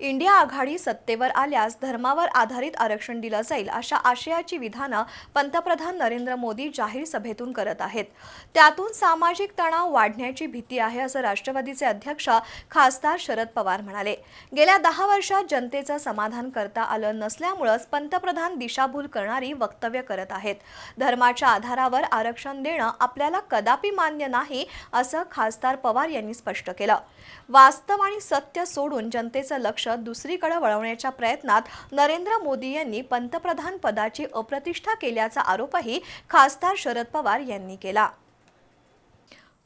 India आघाडी सत्तेवर आल्यास धर्मावर आधारित आरक्षण दिलं जाईल अशा आशयाची विधानं पंतप्रधान नरेंद्र मोदी जाहीर सभेतून करत आहेत. त्यातून सामाजिक तणाव वाढण्याची भीती आहे असं राष्ट्रवादीचे अध्यक्ष खासदार शरद पवार म्हणाले. गेल्या दहा वर्षात जनतेचं समाधान करता आलं नसल्यामुळंच पंतप्रधान दिशाभूल करणारी वक्तव्य करत आहेत. धर्माच्या आधारावर आरक्षण देणं आपल्याला कदापि मान्य नाही असं खासदार पवार यांनी स्पष्ट केलं. वास्तव आणि सत्य सोडून जनतेचं लक्ष दुसरीकडे वळवण्याच्या प्रयत्नात नरेंद्र मोदी यांनी पंतप्रधान पदाची अप्रतिष्ठा केल्याचा आरोपही खासदार शरद पवार यांनी केला.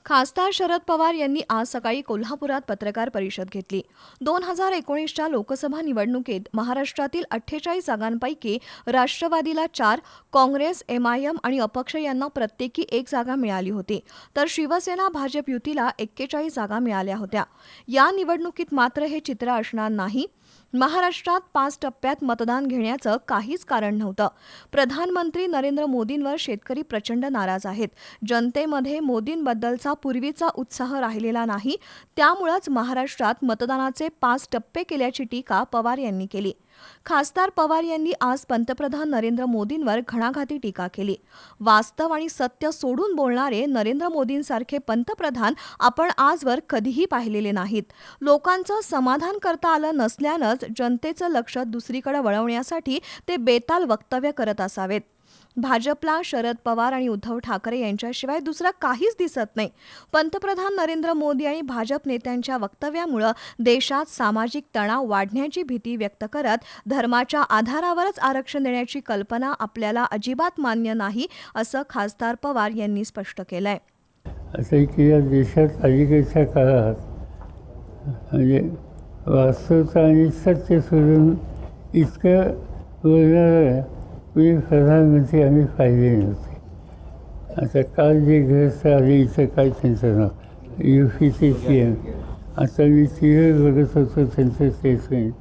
खासदार शरद पवार यांनी आज सकाळी कोल्हापुरात पत्रकार परिषद घेतली. दोन हजार एकोणीसच्या लोकसभा निवडणुकीत महाराष्ट्रातील अठ्ठेचाळीस जागांपैकी राष्ट्रवादीला चार काँग्रेस एमआयएम आणि अपक्ष यांना प्रत्येकी एक जागा मिळाली होती. तर शिवसेना भाजप युतीला एक्केचाळीस जागा मिळाल्या होत्या. या निवडणुकीत मात्र हे चित्र असणार नाही. महाराष्ट्रात पाच टप्प्यात मतदान घेण्याचं काहीच कारण नव्हतं. प्रधानमंत्री नरेंद्र मोदींवर शेतकरी प्रचंड नाराज आहेत. जनतेमध्ये मोदींबद्दलचा पूर्वीचा उत्साह राहिलेला नाही. त्यामुळंच महाराष्ट्रात मतदानाचे पाच टप्पे केल्याची टीका पवार यांनी केली. खासदार पवार यांनी आज पंतप्रधान नरेंद्र मोदींवर घणाघाती टीका केली. वास्तव आणि सत्य सोडून बोलणारे नरेंद्र मोदींसारखे पंतप्रधान आपण आजवर कधीही पाहिलेले नाहीत. लोकांचं समाधान करता आलं नसल्यानं नसल्यानंच जनतेचं लक्ष दुसरीकडे वळवण्यासाठी ते बेताल वक्तव्य करत असावेत. भाजपला शरद पवार आणि उद्धव ठाकरे यांच्याशिवाय दुसरा काहीच दिसत नाही. पंतप्रधान नरेंद्र मोदी आणि भाजप नेत्यांच्या वक्तव्यामुळं देशात सामाजिक तणाव वाढण्याची भीती व्यक्त करत धर्माच्या आधारावरच आरक्षण देण्याची कल्पना आपल्याला अजिबात मान्य नाही असं खासदार पवार यांनी स्पष्ट केलंय. असं की या देशात अलीकडच्या काळात म्हणजे वास्तवता आणि सत्य सोडून इतकं बोलणारं कोणी प्रधानमंत्री आम्ही पाहिले नव्हते. आता काल जे ग्रस्त आले इथं काय त्यांचं नाव? यू पीचे सी एम आता मी तिघं बघत होतो त्यांचं स्टेटमेंट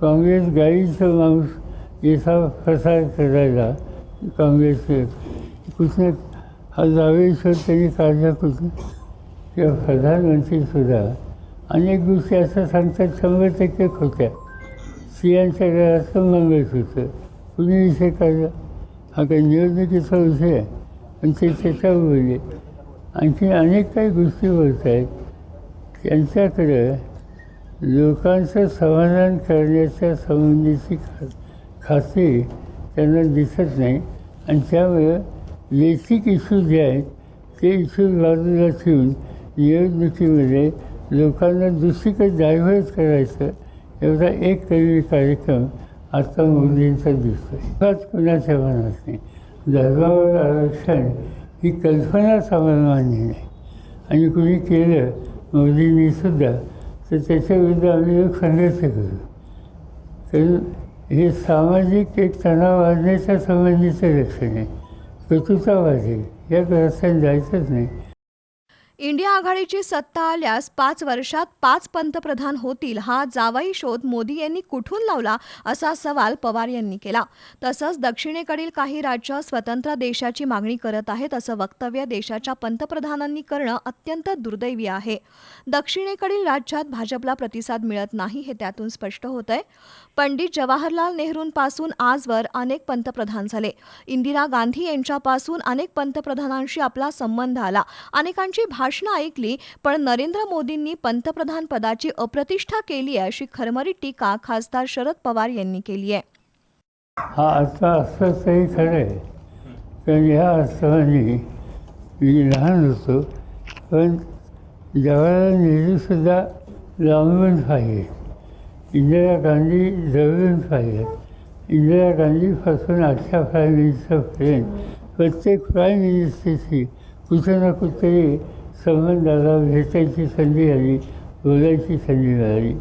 काँग्रेस गाईचा माणूस याचा प्रसार करायला काँग्रेस कुठनं? हा जावेश्वर त्यांनी काढला कुठून? किंवा प्रधानमंत्रीसुद्धा अनेक गोष्टी असं सांगतात शंभर टक्के खोट्या स्त्रियांच्या घराचं होतं. कुणी विषय काढला? हा काही निवडणुकीचा विषय आहे. पण ते त्याच्यावर बोलले. आणखी अनेक काही गोष्टी होत आहेत. त्यांच्याकडं लोकांचं समाधान करण्याच्या संबंधीची खा खात्री त्यांना दिसत नाही. आणि त्यामुळं लेखिक इश्यू जे आहेत ते इश्यू बाजूला ठेवून निवडणुकीमध्ये लोकांना दुसरीकडे डायव्हर्ट करायचं एवढा एक तरी कार्यक्रम आता मोदींचा दिसतो फारच कुणाच्या मनात नाही. धर्मावर आरक्षण ही कल्पनाच आम्हाला मान्य नाही. आणि कुणी केलं मोदींनी सुद्धा तर त्याच्याविरुद्ध आम्ही एक संघर्ष करू. तर हे सामाजिक एक तणाव वाढण्याच्या संबंधीचं लक्षण आहे. कटुता वाढेल या रस्त्याने जायचंच नाही. इंडिया आघाडीची सत्ता आल्यास पाच वर्षात पाच पंतप्रधान होतील हा जावाई शोध मोदी यांनी कुठून लावला असा सवाल पवार यांनी केला. तसंच दक्षिणेकडील काही राज्य स्वतंत्र देशाची मागणी करत आहेत असं वक्तव्य देशाच्या पंतप्रधानांनी करणं अत्यंत दुर्दैवी आहे. दक्षिणेकडील राज्यात भाजपला प्रतिसाद मिळत नाही हे त्यातून स्पष्ट होत आहे पंडित जवाहरलाल नेहरूंपासून आजवर अनेक पंतप्रधान झाले. इंदिरा गांधी यांच्यापासून अनेक पंतप्रधानांशी आपला संबंध आला. अनेकांची भाषणं ऐकली पण नरेंद्र मोदींनी पंतप्रधान पदाची अप्रतिष्ठा केली आहे अशी खरमरी टीका खासदार शरद पवार यांनी केली आहे. हा आता असं तरी खरं आहे. कारण ह्या अर्थाने मी लहान होतो पण जवाहरलाल नेहरूसुद्धा लांबून पाहिले इंदिरा गांधी जवळून पाहिलं इंदिरा गांधीपासून आजच्या प्राईम मिनिस्टरपर्यंत प्रत्येक प्राईम मिनिस्टरशी कुठे ना कुठेतरी संबंधाला भेटायची संधी आली बोलायची संधी मिळाली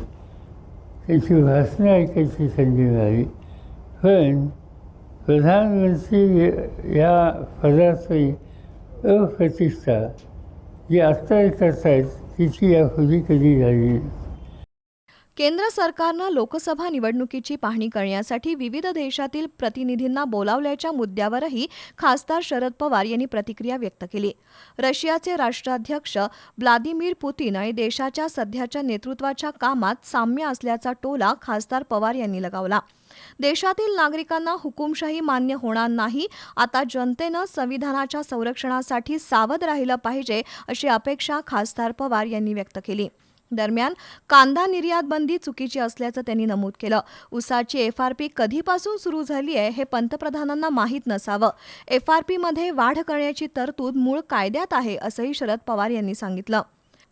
त्याची भाषणं ऐकायची संधी मिळाली पण प्रधानमंत्री या पदाची अप्रतिष्ठा जी आत्ता करतायत तिची यापूर्वी कधी झाली? नाही केंद्र सरकारनं लोकसभा निवडणुकीची पाहणी करण्यासाठी विविध देशातील प्रतिनिधींना बोलावल्याच्या मुद्द्यावरही खासदार शरद पवार यांनी प्रतिक्रिया व्यक्त केली. रशियाचे राष्ट्राध्यक्ष व्लादिमीर पुतीन आणि देशाच्या सध्याच्या नेतृत्वाच्या कामात साम्य असल्याचा टोला खासदार पवार यांनी लगावला. देशातील नागरिकांना हुकुमशाही मान्य होणार नाही आता जनतेनं संविधानाच्या संरक्षणासाठी सावध राहिलं पाहिजे अशी अपेक्षा खासदार पवार यांनी व्यक्त केली. दरम्यान कांदा निर्यात बंदी चुकीची असल्याचं त्यांनी नमूद केलं. उसाची एफआरपी कधीपासून सुरू झाली आहे हे पंतप्रधानांना माहीत नसावं. एफआरपीमध्ये वाढ करण्याची तरतूद मूळ कायद्यात आहे असंही शरद पवार यांनी सांगितलं.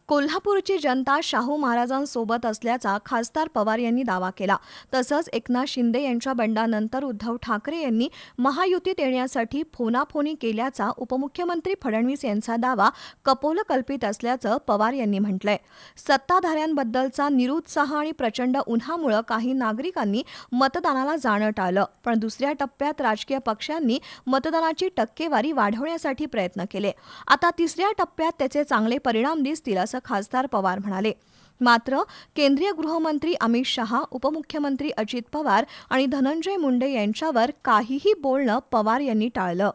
कोल्हापूरची जनता शाहू महाराजांसोबत असल्याचा खासदार पवार यांनी दावा केला. तसंच एकनाथ शिंदे यांच्या बंडानंतर उद्धव ठाकरे यांनी महायुतीत येण्यासाठी फोनाफोनी केल्याचा उपमुख्यमंत्री फडणवीस यांचा दावा कपोलकल्पित असल्याचं पवार यांनी म्हटलंय. सत्ताधाऱ्यांबद्दलचा निरुत्साह आणि प्रचंड उन्हामुळं काही नागरिकांनी मतदानाला जाणं टाळलं. पण दुसऱ्या टप्प्यात राजकीय पक्षांनी मतदानाची टक्केवारी वाढवण्यासाठी प्रयत्न केले. आता तिसऱ्या टप्प्यात त्याचे चांगले परिणाम दिसतील असं खासदार पवार म्हणाले. मात्र केंद्रीय गृहमंत्री अमित शहा उपमुख्यमंत्री अजित पवार आणि धनंजय मुंडे यांच्यावर काहीही बोलणं पवार यांनी टाळलं.